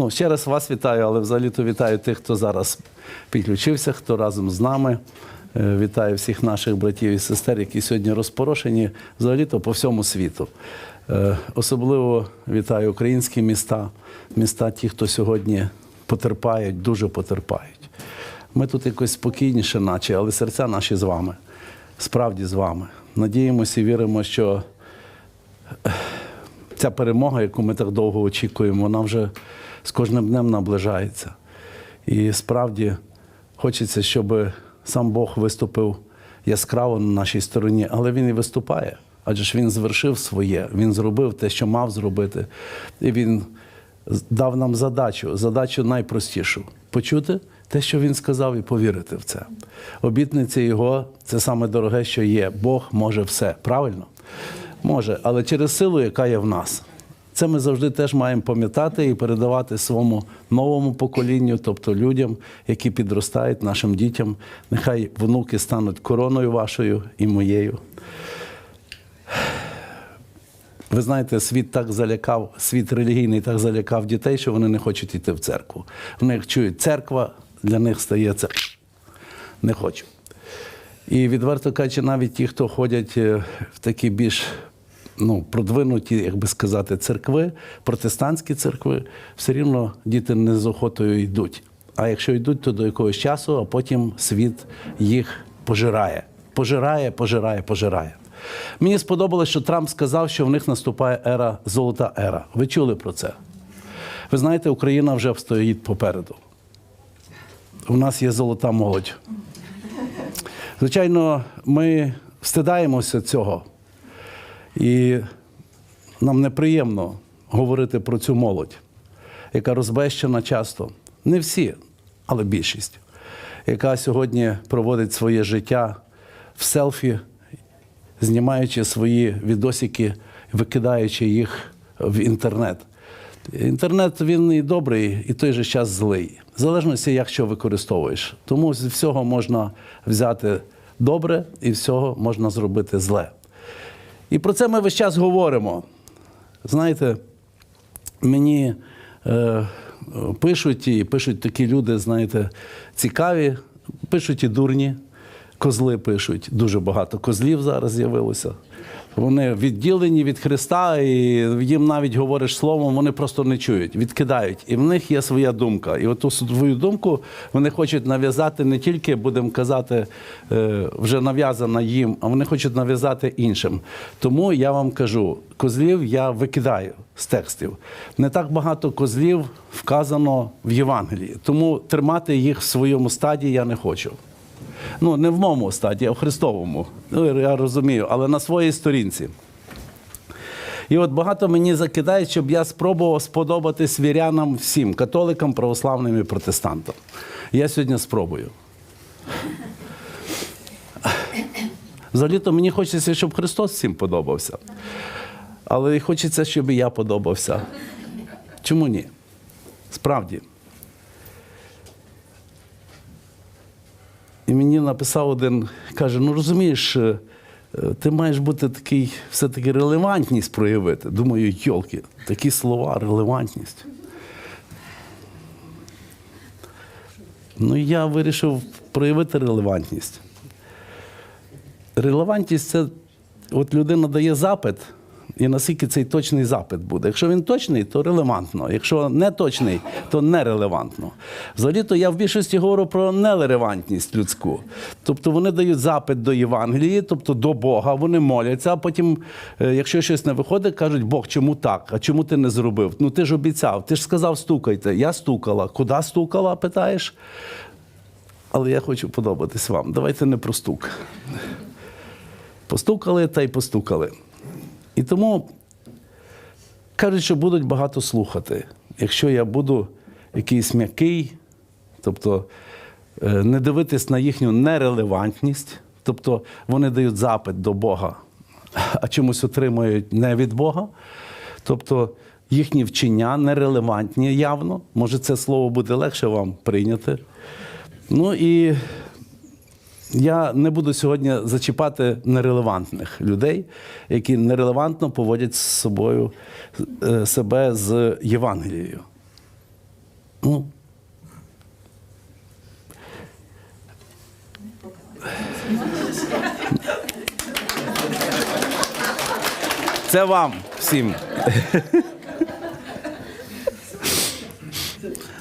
Ну, ще раз вас вітаю, але взагалі-то вітаю тих, хто зараз підключився, хто разом з нами. Е, Вітаю всіх наших братів і сестер, які сьогодні розпорошені взагалі-то по всьому світу. Е, Особливо вітаю українські міста, міста ті, хто сьогодні потерпають, дуже потерпають. Ми тут якось спокійніше, наче, але серця наші з вами, справді з вами. Надіємося і віримо, що ця перемога, яку ми так довго очікуємо, вона вже з кожним днем наближається. І справді хочеться, щоб сам Бог виступив яскраво на нашій стороні, але він і виступає. Адже ж він звершив своє, він зробив те, що мав зробити. І він дав нам задачу, задачу найпростішу почути те, що він сказав, і повірити в це. Обітниця його це саме дороге, що є. Бог може все. Правильно? Може, але через силу, яка є в нас. Це ми завжди теж маємо пам'ятати і передавати своєму новому поколінню, тобто людям, які підростають, нашим дітям. Нехай внуки стануть короною вашою і моєю. Ви знаєте, світ так залякав, світ релігійний так залякав дітей, що вони не хочуть йти в церкву. Вони як чують, церква для них стається не хочу. І відверто кажучи, навіть ті, хто ходять е, в такі більш ну, продвинуті, як би сказати, церкви, протестантські церкви, все рівно діти не з охотою йдуть. А якщо йдуть, то до якогось часу, а потім світ їх пожирає. Пожирає, пожирає, пожирає. Мені сподобалось, що Трамп сказав, що в них наступає ера, золота ера. Ви чули про це? Ви знаєте, Україна вже стоїть попереду. У нас є золота молодь. Звичайно, ми встидаємося цього. І нам неприємно говорити про цю молодь, яка розбещена часто. Не всі, але більшість, яка сьогодні проводить своє життя в селфі, знімаючи свої відосики, викидаючи їх в інтернет. Інтернет він і добрий, і той же час злий. В залежності, як що використовуєш. Тому з всього можна взяти добре і всього можна зробити зле. І про це ми весь час говоримо. Знаєте, мені е, пишуть і пишуть такі люди, знаєте, цікаві, пишуть і дурні, козли пишуть. Дуже багато козлів зараз з'явилося. Вони відділені від Христа, і їм навіть говориш словом, вони просто не чують, відкидають. І в них є своя думка. І оту свою думку вони хочуть нав'язати не тільки, будемо казати, е, вже нав'язана їм, а вони хочуть нав'язати іншим. Тому я вам кажу, козлів я викидаю з текстів. Не так багато козлів вказано в Євангелії, тому тримати їх в своєму стаді я не хочу. Ну, не в моєму стаді, а в Христовому. Ну, я розумію, але на своїй сторінці. І от багато мені закидають, щоб я спробував сподобатись вірянам всім, католикам, православним і протестантам. Я сьогодні спробую. Взагалі-то мені хочеться, щоб Христос всім подобався. Але хочеться, щоб і я подобався. Чому ні? Справді. І мені написав один, каже: ну розумієш, е, ти маєш бути такий, все-таки релевантність проявити. Думаю, йолки, такі слова, релевантність. Ну, я вирішив проявити релевантність. Релевантність це от людина дає запит, і наскільки цей точний запит буде. Якщо він точний, то релевантно. Якщо не точний, то нерелевантно. Взагалі-то я в більшості говорю про нерелевантність людську. Тобто вони дають запит до Євангелії, тобто до Бога, вони моляться, а потім, е, якщо щось не виходить, кажуть, Бог, чому так? А чому ти не зробив? Ну ти ж обіцяв, ти ж сказав, стукайте. Я стукала. Куди стукала, питаєш? Але я хочу подобатись вам. Давайте не про стук. Постукали та й постукали. І тому кажуть, що будуть багато слухати. Якщо я буду якийсь м'який, тобто е, не дивитись на їхню нерелевантність, тобто вони дають запит до Бога, а чомусь отримують не від Бога. Тобто їхні вчення нерелевантні явно. Може, це слово буде легше вам прийняти. Ну і я не буду сьогодні зачіпати нерелевантних людей, які нерелевантно поводять з собою е, себе з Євангелією. Ну, Це вам всім.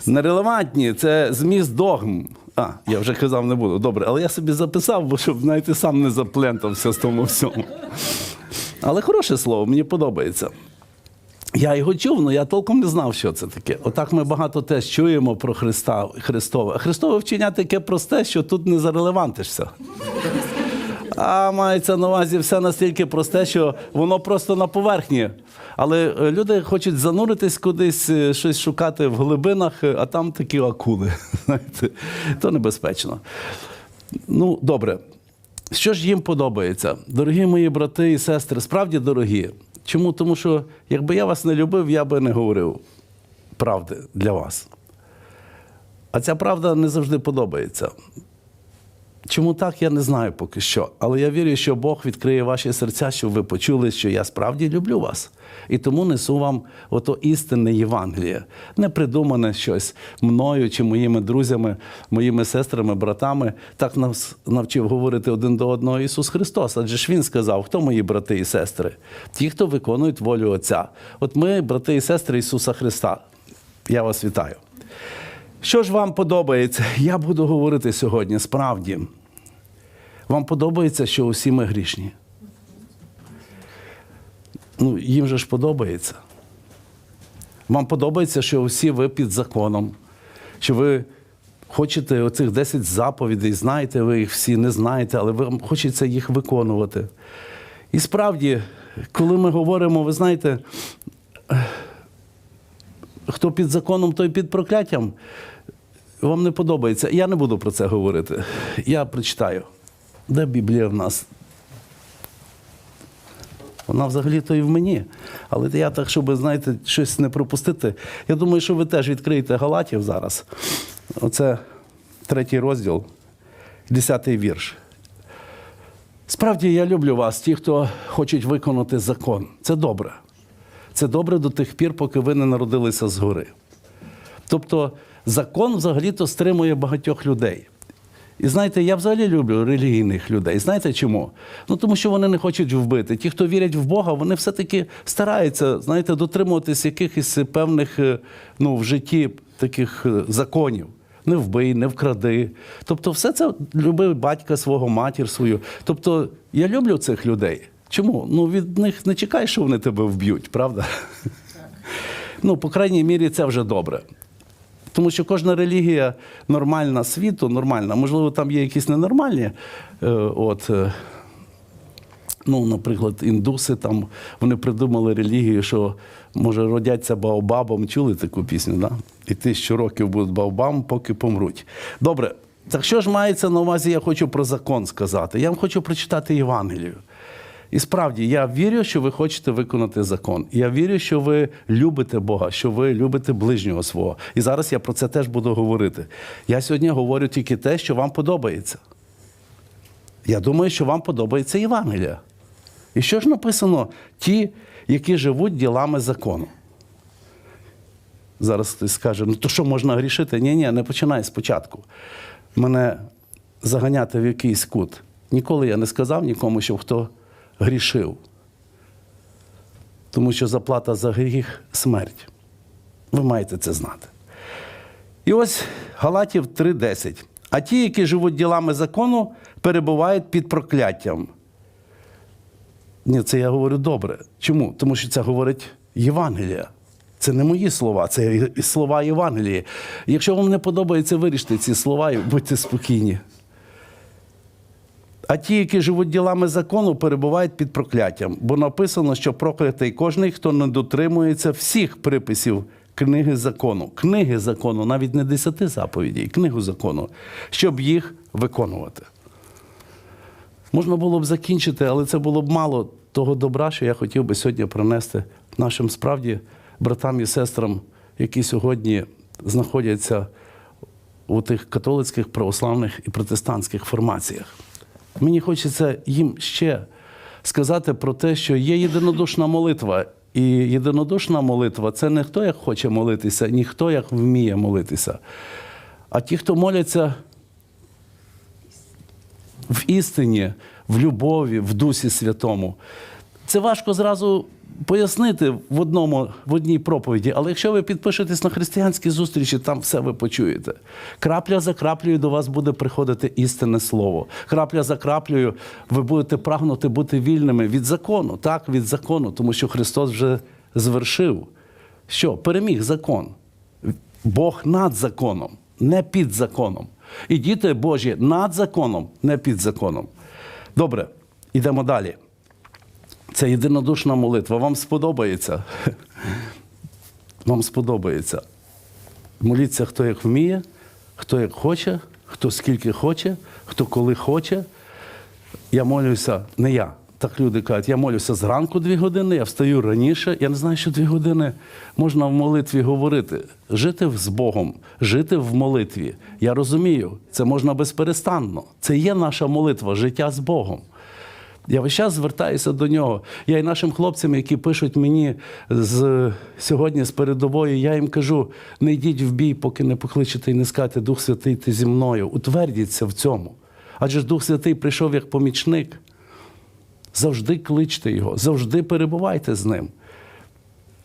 Нерелевантні це зміст догм. А, я вже казав, не буду. Добре, але я собі записав, бо щоб знаєте, сам не заплентався з тому всьому. Але хороше слово, мені подобається. Я його чув, але я толком не знав, що це таке. Отак ми багато теж чуємо про Христа, Христове. Христове вчення таке просте, що тут не зарелевантишся. А мається на увазі все настільки просте, що воно просто на поверхні. Але е, люди хочуть зануритись кудись, е, щось шукати в глибинах, е, а там такі акули. Знаєте, то небезпечно. Ну, добре. Що ж їм подобається? Дорогі мої брати і сестри, справді дорогі. Чому? Тому що якби я вас не любив, я би не говорив правди для вас. А ця правда не завжди подобається. Чому так, я не знаю поки що. Але я вірю, що Бог відкриє ваші серця, щоб ви почули, що я справді люблю вас. І тому несу вам ото істинне Євангеліє, не придумане щось мною чи моїми друзями, моїми сестрами, братами. Так нас навчив говорити один до одного Ісус Христос. Адже ж Він сказав, хто мої брати і сестри? Ті, хто виконують волю Отця. От ми, брати і сестри Ісуса Христа. Я вас вітаю. Що ж вам подобається? Я буду говорити сьогодні справді. Вам подобається, що усі ми грішні? Ну, їм же ж подобається. Вам подобається, що усі ви під законом, що ви хочете оцих 10 заповідей, знаєте, ви їх всі не знаєте, але вам хочеться їх виконувати. І справді, коли ми говоримо, ви знаєте, хто під законом, той під прокляттям. Вам не подобається. Я не буду про це говорити. Я прочитаю. Де Біблія в нас? Вона взагалі-то і в мені. Але я так, щоб, знаєте, щось не пропустити. Я думаю, що ви теж відкриєте Галатів зараз. Оце третій розділ, десятий вірш. Справді я люблю вас, ті, хто хочуть виконати закон. Це добре. Це добре до тих пір, поки ви не народилися згори. Тобто закон взагалі-то стримує багатьох людей. І знаєте, я взагалі люблю релігійних людей. Знаєте чому? Ну тому що вони не хочуть вбити. Ті, хто вірять в Бога, вони все-таки стараються, знаєте, дотримуватись якихось певних е, ну, в житті таких е, законів. Не вбий, не вкради. Тобто, все це любив батька свого, матір свою. Тобто, я люблю цих людей. Чому? Ну від них не чекай, що вони тебе вб'ють, правда? Ну, по крайній мірі, це вже добре. Тому що кожна релігія нормальна світу, нормальна. Можливо, там є якісь ненормальні. Е, От, е, ну, наприклад, індуси там вони придумали релігію, що може родяться баобабом. Чули таку пісню? Да? І тисячу років будуть баобабом, поки помруть. Добре, так що ж мається на увазі, я хочу про закон сказати. Я вам хочу прочитати Євангелію. І справді, я вірю, що ви хочете виконати закон. Я вірю, що ви любите Бога, що ви любите ближнього свого. І зараз я про це теж буду говорити. Я сьогодні говорю тільки те, що вам подобається. Я думаю, що вам подобається Євангелія. І що ж написано? Ті, які живуть ділами закону. Зараз хтось скаже, ну то що можна грішити? Ні, ні, не починай спочатку. Мене заганяти в якийсь кут. Ніколи я не сказав нікому, що хто грішив. Тому що заплата за гріх смерть. Ви маєте це знати. І ось Галатів 3:10. А ті, які живуть ділами закону, перебувають під прокляттям. Ні, це я говорю добре. Чому? Тому що це говорить Євангелія. Це не мої слова, це слова Євангелії. Якщо вам не подобається, виріште ці слова і будьте спокійні. А ті, які живуть ділами закону, перебувають під прокляттям, бо написано, що проклятий кожний, хто не дотримується всіх приписів книги закону, книги закону, навіть не десяти заповідей, книгу закону, щоб їх виконувати. Можна було б закінчити, але це було б мало того добра, що я хотів би сьогодні принести нашим справді братам і сестрам, які сьогодні знаходяться у тих католицьких, православних і протестантських формаціях. Мені хочеться їм ще сказати про те, що є єдинодушна молитва, І єдинодушна молитва це не хто як хоче молитися, ні хто як вміє молитися. А ті, хто моляться в істині, в любові, в Дусі Святому. Це важко зразу пояснити в одному, в одній проповіді, але якщо ви підпишетесь на християнські зустрічі, там все ви почуєте. Крапля за краплею до вас буде приходити істинне слово. Крапля за краплею ви будете прагнути бути вільними від закону, так, від закону, тому що Христос вже звершив. Що? Переміг закон. Бог над законом, не під законом. І діти Божі над законом, не під законом. Добре, йдемо далі. Це єдинодушна молитва. Вам сподобається? Вам сподобається. Моліться, хто як вміє, хто як хоче, хто скільки хоче, хто коли хоче. Я молюся, не я. Так люди кажуть, я молюся зранку дві години, я встаю раніше. Я не знаю, що дві години можна в молитві говорити. Жити з Богом, жити в молитві. Я розумію, це можна безперестанно. Це є наша молитва, життя з Богом. Я весь час звертаюся до нього. Я і нашим хлопцям, які пишуть мені з сьогодні з передової, я їм кажу: не йдіть в бій, поки не покличете і не скажете, Дух Святий, ти зі мною. Утвердіться в цьому. Адже ж Дух Святий прийшов як помічник. Завжди кличте його, завжди перебувайте з ним.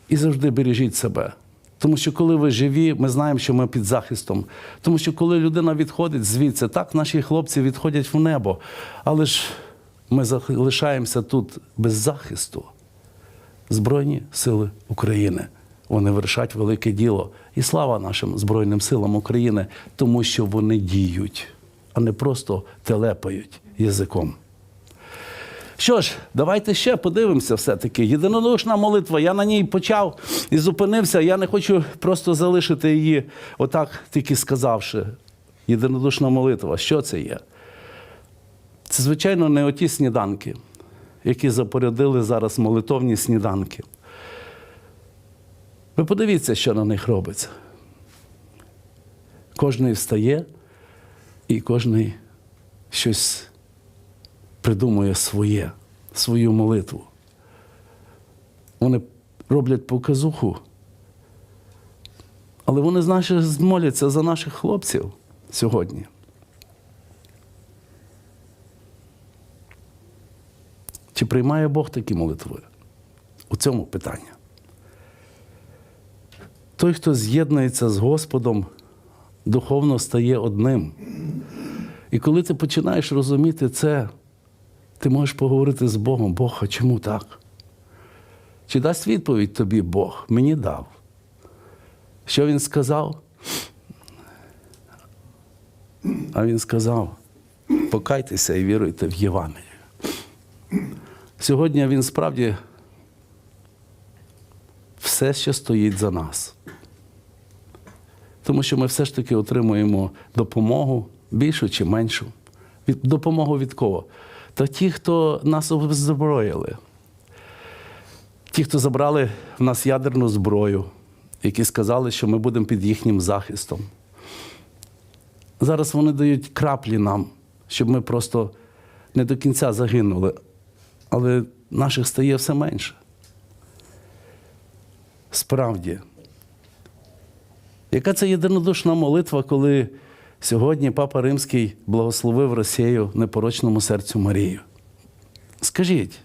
І завжди бережіть себе. Тому що коли ви живі, ми знаємо, що ми під захистом. Тому що коли людина відходить звідси, так наші хлопці відходять в небо. Але ж ми залишаємося тут без захисту. Збройні сили України. Вони вершать велике діло. І слава нашим Збройним силам України, тому що вони діють, а не просто телепають язиком. Що ж, давайте ще подивимося все-таки. Єдинодушна молитва. Я на ній почав і зупинився. Я не хочу просто залишити її, отак тільки сказавши. Єдинодушна молитва. Що це є? Це, звичайно, не оті сніданки, які запорядили зараз молитовні сніданки. Ви подивіться, що на них робиться. Кожний встає і кожний щось придумує своє, свою молитву. Вони роблять показуху, але вони значить, моляться за наших хлопців сьогодні. Чи приймає Бог такі молитви? У цьому питання. Той, хто з'єднується з Господом, духовно стає одним. І коли ти починаєш розуміти це, ти можеш поговорити з Богом, Бог, а чому так? Чи дасть відповідь тобі Бог? Мені дав. Що він сказав? А він сказав: покайтеся і віруйте в Євангелію. Сьогодні він справді все ще стоїть за нас. Тому що ми все ж таки отримуємо допомогу більшу чи меншу. Від, допомогу від кого? Та ті, хто нас озброїли, ті, хто забрали в нас ядерну зброю, які сказали, що ми будемо під їхнім захистом. Зараз вони дають краплі нам, щоб ми просто не до кінця загинули, але наших стає все менше. Справді, яка це єдинодушна молитва, коли сьогодні Папа Римський благословив Росію непорочному серцю Марію? Скажіть,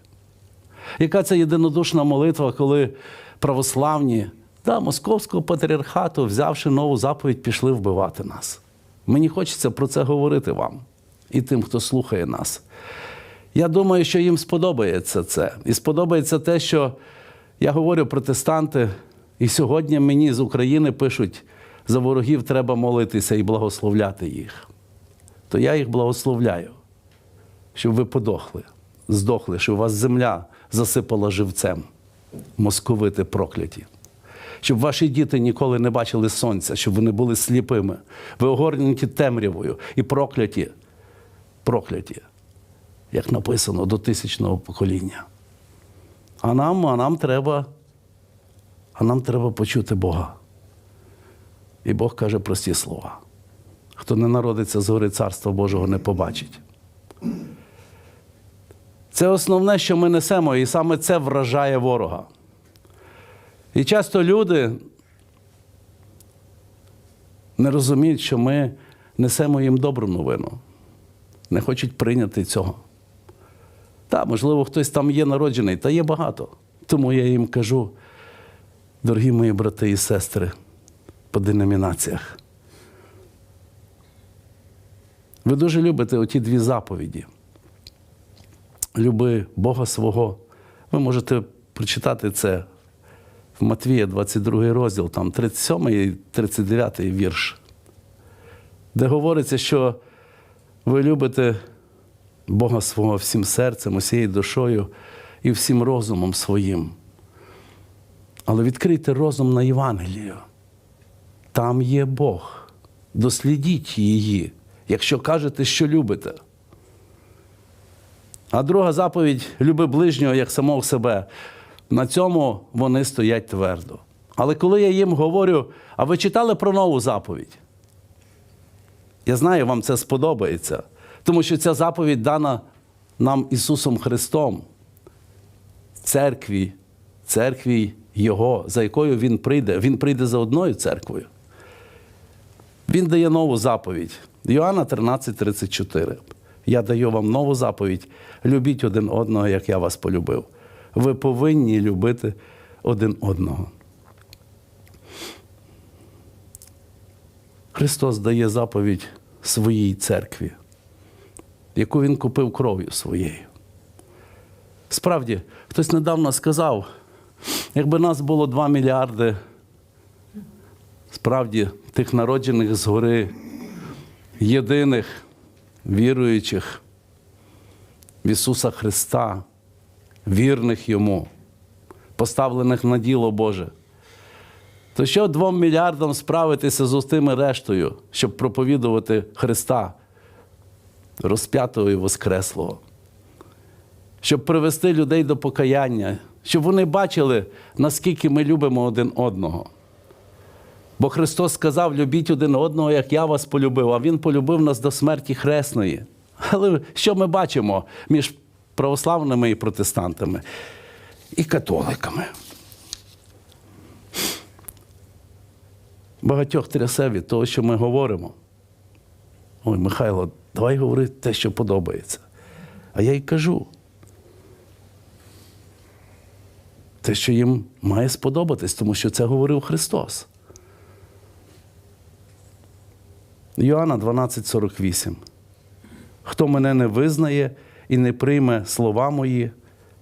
яка це єдинодушна молитва, коли православні да, Московського патріархату, взявши нову заповідь, пішли вбивати нас? Мені хочеться про це говорити вам і тим, хто слухає нас. Я думаю, що їм сподобається це. І сподобається те, що я говорю протестанти, і сьогодні мені з України пишуть, за ворогів треба молитися і благословляти їх. То я їх благословляю, щоб ви подохли, здохли, щоб вас земля засипала живцем, московити прокляті. Щоб ваші діти ніколи не бачили сонця, щоб вони були сліпими, ви огорнуті темрявою і прокляті, прокляті як написано, до тисячного покоління. А нам, а нам треба, а нам треба почути Бога. І Бог каже прості слова. Хто не народиться з гори Царства Божого, не побачить. Це основне, що ми несемо, і саме це вражає ворога. І часто люди не розуміють, що ми несемо їм добру новину, не хочуть прийняти цього. Так, можливо, хтось там є народжений, та є багато. Тому я їм кажу, дорогі мої брати і сестри, по деномінаціях. Ви дуже любите оті дві заповіді. Люби Бога свого. Ви можете прочитати це в Матвія, 22 розділ, там 37 і 39 вірш, де говориться, що ви любите Бога свого всім серцем, усією душою і всім розумом своїм. Але відкрийте розум на Євангелію. Там є Бог. Дослідіть її, якщо кажете, що любите. А друга заповідь люби ближнього як самого себе. На цьому вони стоять твердо. Але коли я їм говорю, а ви читали про нову заповідь? Я знаю, вам це сподобається, тому що ця заповідь дана нам Ісусом Христом, церкві, церкві Його, за якою Він прийде. Він прийде за одною церквою. Він дає нову заповідь. Йоанна 13, 34. Я даю вам нову заповідь. Любіть один одного, як я вас полюбив. Ви повинні любити один одного. Христос дає заповідь своїй церкві, яку Він купив кров'ю своєю. Справді, хтось недавно сказав, якби нас було 2 мільярди справді тих народжених згори, єдиних віруючих в Ісуса Христа, вірних Йому, поставлених на діло Боже. То що двом мільярдам справитися з тими рештою, щоб проповідувати Христа, розп'ятого і Воскреслого, щоб привести людей до покаяння, щоб вони бачили, наскільки ми любимо один одного. Бо Христос сказав: любіть один одного, як я вас полюбив, а Він полюбив нас до смерті хресної. Але що ми бачимо між православними і протестантами і католиками? Багатьох трясе від того, що ми говоримо. Ой, Михайло, давай говори те, що подобається. А я й кажу. Те, що їм має сподобатись, тому що це говорив Христос. Йоанна 12,48. Хто мене не визнає і не прийме слова мої,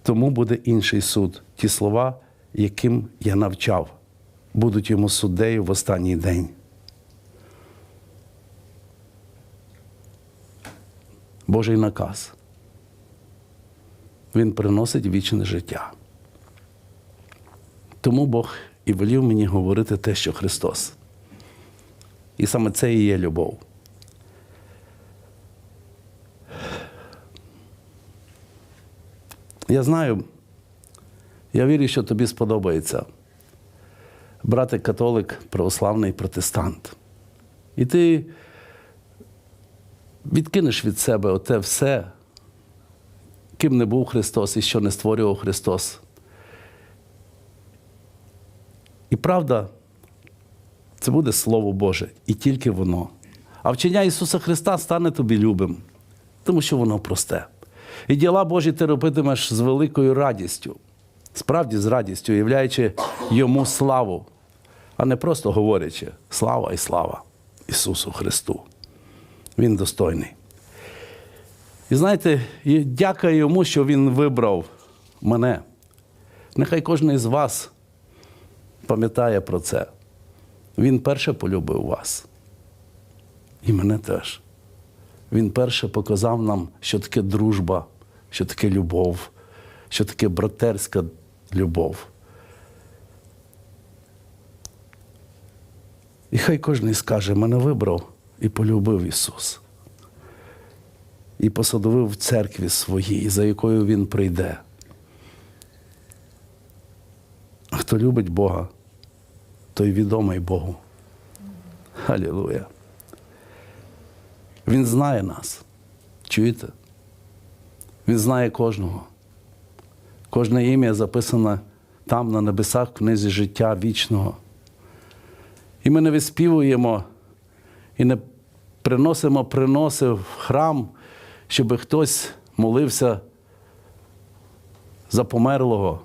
тому буде інший суд. Ті слова, яким я навчав, будуть йому суддею в останній день. Божий наказ. Він приносить вічне життя. Тому Бог і велів мені говорити те, що Христос. І саме це і є любов. Я знаю, я вірю, що тобі сподобається брати католик, православний протестант. І ти відкинеш від себе оте все, ким не був Христос і що не створював Христос. І правда, це буде Слово Боже, і тільки воно. А вчення Ісуса Христа стане тобі любим, тому що воно просте. І діла Божі ти робитимеш з великою радістю, справді з радістю, являючи йому славу, а не просто говорячи слава і слава Ісусу Христу. Він достойний. І знаєте, дяка йому, що Він вибрав мене. Нехай кожен із вас пам'ятає про це. Він перше полюбив вас. І мене теж. Він перше показав нам, що таке дружба, що таке любов, що таке братерська любов. І хай кожен скаже, мене вибрав і полюбив Ісус. І посадовив в церкві своїй, за якою Він прийде. Хто любить Бога, той відомий Богу. Халілуя. Він знає нас. Чуєте? Він знає кожного. Кожне ім'я записане там, на небесах, в книзі життя вічного. І ми не виспівуємо і не приносимо приноси в храм, щоб хтось молився за померлого.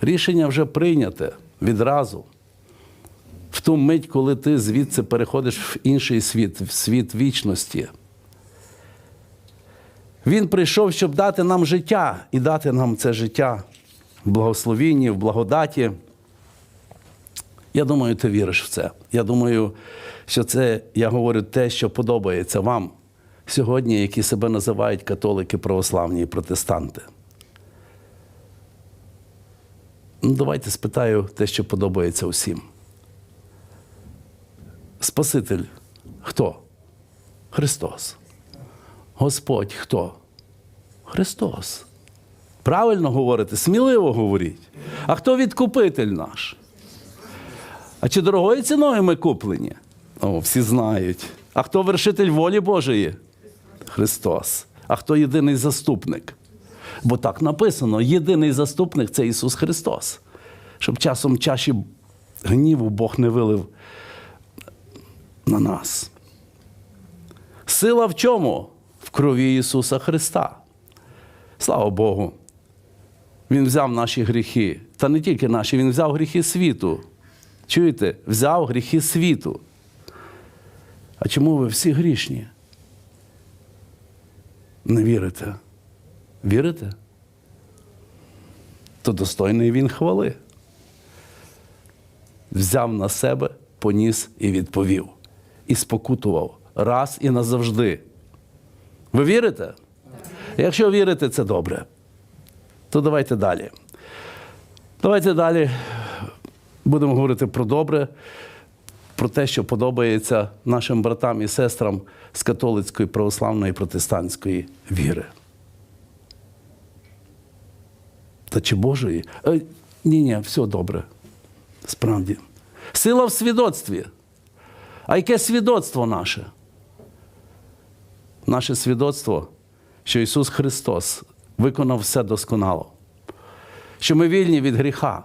Рішення вже прийняте відразу. В ту мить, коли ти звідси переходиш в інший світ, в світ вічності. Він прийшов, щоб дати нам життя і дати нам це життя в благословінні, в благодаті. Я думаю, ти віриш в це. Я думаю, що це я говорю те, що подобається вам сьогодні, які себе називають католики, православні і протестанти. Ну, давайте спитаю те, що подобається усім. Спаситель хто? Христос. Господь хто? Христос. Правильно говорите, сміливо говоріть. А хто відкупитель наш? А чи дорогою ціною ми куплені? О, всі знають. А хто вершитель волі Божої? Христос. А хто єдиний заступник? Бо так написано: єдиний заступник це Ісус Христос. Щоб часом чаші гніву Бог не вилив на нас. Сила в чому? В крові Ісуса Христа. Слава Богу. Він взяв наші гріхи. Та не тільки наші, Він взяв гріхи світу. Чуєте? Взяв гріхи світу. А чому ви всі грішні? Не вірите? Вірите? То достойний він хвали. Взяв на себе, поніс і відповів. І спокутував раз і назавжди. Ви вірите? Якщо вірите, це добре. То давайте далі. Давайте далі будемо говорити про добре, про те, що подобається нашим братам і сестрам з католицької, православної протестантської віри. Та чи Божої? Е, ні, ні, все добре. Справді. Сила в свідоцтві. А яке свідоцтво наше? Наше свідоцтво, що Ісус Христос виконав все досконало, що ми вільні від гріха.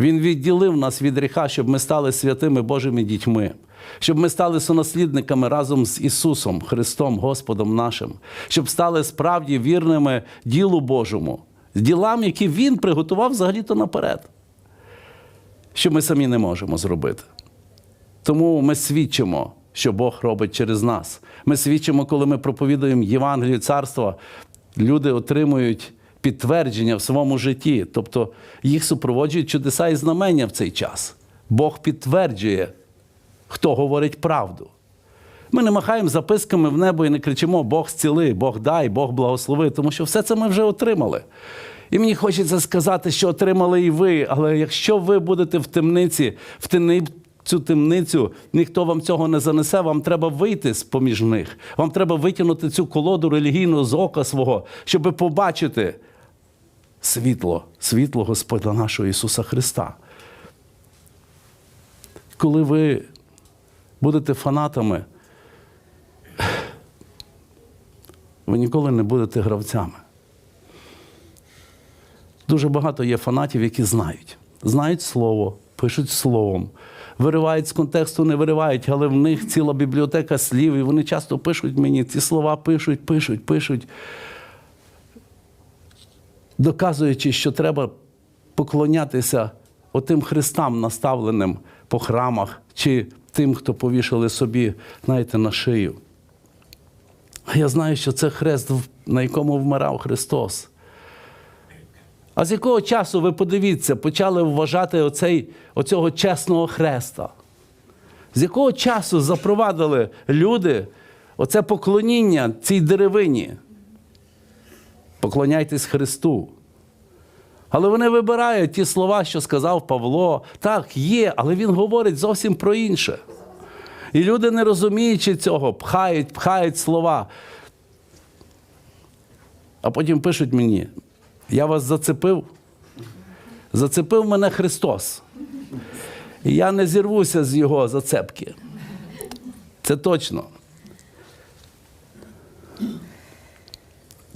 Він відділив нас від гріха, щоб ми стали святими Божими дітьми, щоб ми стали сонаслідниками разом з Ісусом, Христом, Господом нашим, щоб стали справді вірними ділу Божому, ділам, які Він приготував взагалі-то наперед, що ми самі не можемо зробити. Тому ми свідчимо, що Бог робить через нас. Ми свідчимо, коли ми проповідуємо Євангелію царства, люди отримують підтвердження в своєму житті, тобто їх супроводжують чудеса і знамення в цей час. Бог підтверджує, хто говорить правду. Ми не махаємо записками в небо і не кричимо Бог зціли, Бог дай, Бог благослови, тому що все це ми вже отримали. І мені хочеться сказати, що отримали і ви, але якщо ви будете в темниці, в цю темницю, ніхто вам цього не занесе, вам треба вийти з поміж них. Вам треба витягнути цю колоду релігійного з ока свого, щоб побачити світло, світло Господа нашого Ісуса Христа. Коли ви будете фанатами, ви ніколи не будете гравцями. Дуже багато є фанатів, які знають. Знають слово, пишуть словом, виривають з контексту, не виривають, але в них ціла бібліотека слів, і вони часто пишуть мені ці слова, пишуть, пишуть, пишуть, доказуючи, що треба поклонятися отим хрестам, наставленим по храмах, чи тим, хто повішали собі, знаєте, на шию. А я знаю, що це хрест, на якому вмирав Христос. А з якого часу, ви подивіться, почали вважати оцей, оцього чесного хреста? З якого часу запровадили люди оце поклоніння цій деревині? Поклоняйтесь Христу. Але вони вибирають ті слова, що сказав Павло. Так, є, але він говорить зовсім про інше. І люди, не розуміючи цього, пхають, пхають слова. А потім пишуть мені: я вас зацепив. Зацепив мене Христос. І я не зірвуся з його зацепки. Це точно.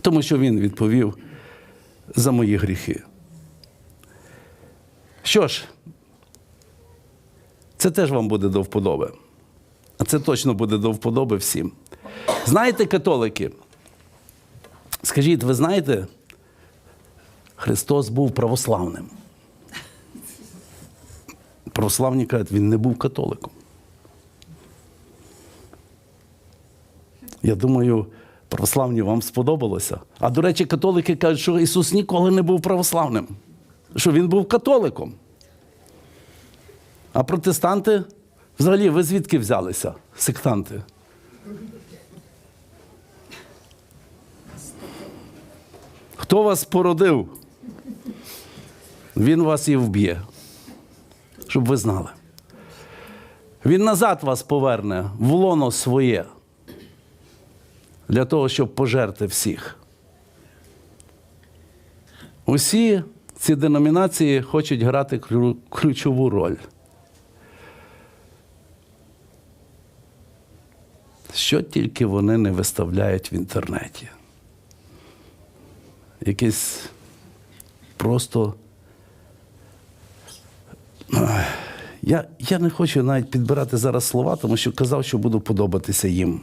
Тому що він відповів за мої гріхи. Що ж, це теж вам буде до вподоби. А це точно буде до вподоби всім. Знаєте, католики? Скажіть, ви знаєте, Христос був православним. Православні кажуть, він не був католиком. Я думаю, православні вам сподобалося. А до речі, католики кажуть, що Ісус ніколи не був православним, що Він був католиком. А протестанти, взагалі, ви звідки взялися, сектанти? Хто вас породив? Він вас і вб'є, щоб ви знали. Він назад вас поверне в лоно своє для того, щоб пожерти всіх. Усі ці деномінації хочуть грати ключову роль. Що тільки вони не виставляють в інтернеті. Якийсь просто. Я, я не хочу навіть підбирати зараз слова, тому що казав, що буду подобатися їм.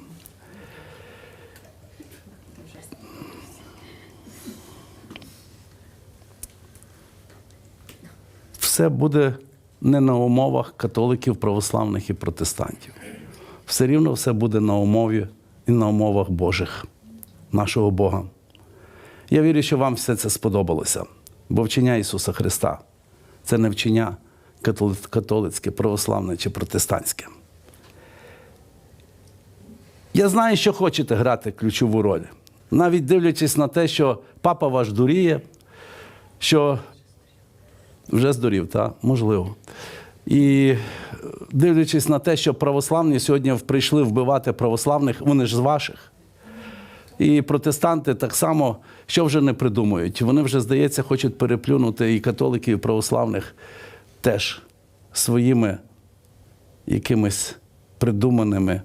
Все буде не на умовах католиків, православних і протестантів. Все рівно все буде на умові і на умовах Божих, нашого Бога. Я вірю, що вам все це сподобалося, бо вчення Ісуса Христа це не вчення католицьке, православне чи протестантське. Я знаю, що хочете грати ключову роль, навіть дивлячись на те, що папа ваш дуріє, що вже здурів, так? Можливо. І е, дивлячись на те, що православні сьогодні прийшли вбивати православних, вони ж з ваших. І протестанти так само, що вже не придумують. Вони вже, здається, хочуть переплюнути і католиків, і православних теж своїми якимись придуманими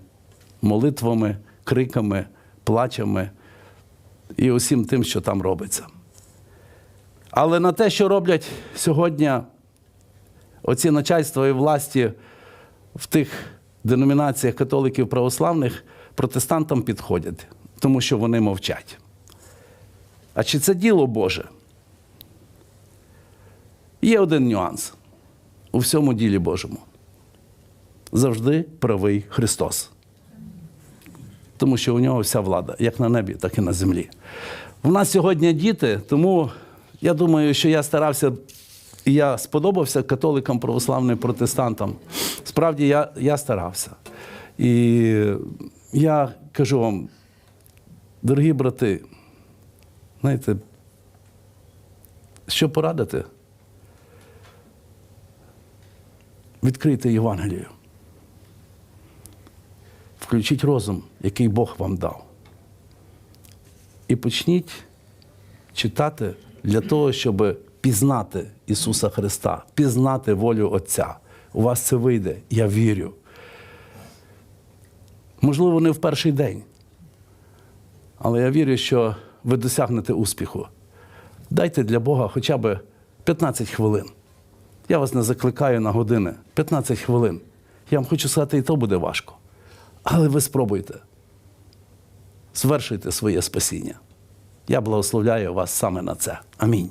молитвами, криками, плачами і усім тим, що там робиться. Але на те, що роблять сьогодні оці начальства і власті в тих деномінаціях католиків православних, протестантам підходять, тому що вони мовчать. А чи це діло Боже? Є один нюанс у всьому ділі Божому. Завжди правий Христос. Тому що у нього вся влада, як на небі, так і на землі. У нас сьогодні діти, тому я думаю, що я старався і я сподобався католикам, православним протестантам. Справді я, я старався. І я кажу вам, дорогі брати, знаєте, що порадити? Відкрийте Євангелію. Включіть розум, який Бог вам дав. І почніть читати для того, щоб пізнати Ісуса Христа, пізнати волю Отця. У вас це вийде, я вірю. Можливо, не в перший день. Але я вірю, що ви досягнете успіху. Дайте для Бога хоча б 15 хвилин. Я вас не закликаю на години. 15 хвилин. Я вам хочу сказати, і то буде важко. Але ви спробуйте. Звершуйте своє спасіння. Я благословляю вас саме на це. Амінь.